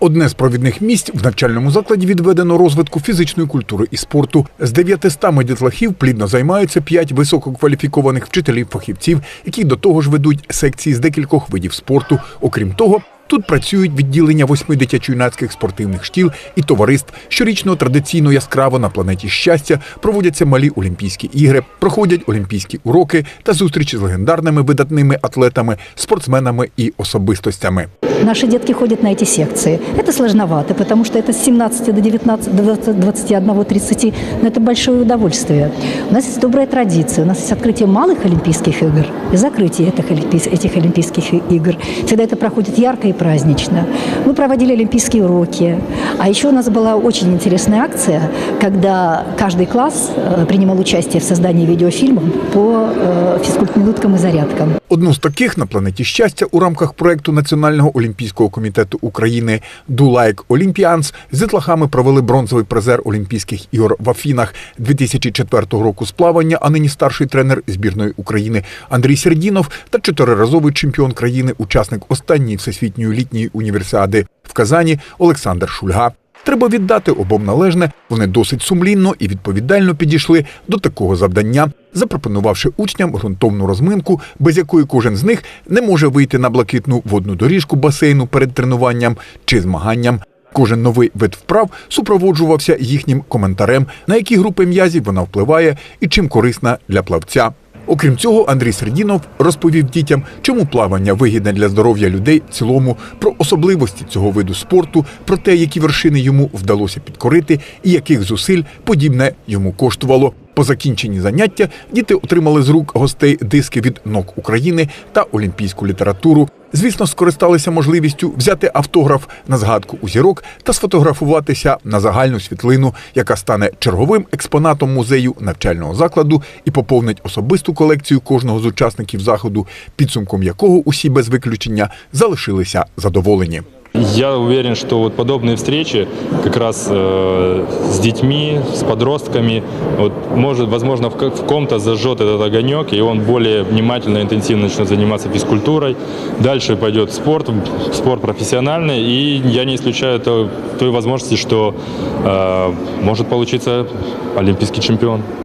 Одне з провідних місць в навчальному закладі відведено розвитку фізичної культури і спорту. З 900 дітлахів плідно займаються 5 висококваліфікованих вчителів-фахівців, які до того ж ведуть секції з декількох видів спорту. Окрім того, тут працюють відділення восьми дитячо-юнацьких спортивних шкіл і товариств. Щорічно традиційно яскраво на планеті щастя проводяться малі Олімпійські ігри, проходять олімпійські уроки та зустрічі з легендарними видатними атлетами, спортсменами і особистостями. Наши детки ходят на эти секции. Это сложновато, потому что это с 17 до 19, до 20, 21, 30, но это большое удовольствие. У нас есть добрая традиция. У нас есть открытие малых Олимпийских игр и закрытие этих, олимпийс- этих Олимпийских и- игр. Всегда это проходит ярко и празднично. Мы проводили олимпийские уроки. А еще у нас была очень интересная акция, когда каждый класс э, принимал участие в создании видеофильмов по э, физкульт-минуткам и зарядкам. Одну з таких на планеті щастя у рамках проекту Національного олімпійського комітету України Дулайк Олімпіанс Olympians» з дітлахами провели бронзовий призер Олімпійських ігор в Афінах 2004 року з плавання, а нині старший тренер збірної України Андрій Сердінов та чотириразовий чемпіон країни, учасник останньої всесвітньої літньої універсіади в Казані Олександр Шульга. Треба віддати обом належне. Вони досить сумлінно і відповідально підійшли до такого завдання, запропонувавши учням ґрунтовну розминку, без якої кожен з них не може вийти на блакитну водну доріжку басейну перед тренуванням чи змаганням. Кожен новий вид вправ супроводжувався їхнім коментарем, на які групи м'язів вона впливає і чим корисна для плавця. Окрім цього, Андрій Сердінов розповів дітям, чому плавання вигідне для здоров'я людей в цілому, про особливості цього виду спорту, про те, які вершини йому вдалося підкорити, і яких зусиль подібне йому коштувало. По закінченні заняття діти отримали з рук гостей диски від НОК України та олімпійську літературу. Звісно, скористалися можливістю взяти автограф на згадку у зірок та сфотографуватися на загальну світлину, яка стане черговим експонатом музею навчального закладу і поповнить особисту колекцію кожного з учасників заходу, підсумком якого усі без виключення залишилися задоволені. Я уверен, что вот подобные встречи как раз э, с детьми, с подростками, вот, может, возможно, в, в ком-то зажжет этот огонек, и он более внимательно, интенсивно начнет заниматься физкультурой. Дальше пойдет спорт, спорт профессиональный, и я не исключаю то- той возможности, что э, может получиться олимпийский чемпион.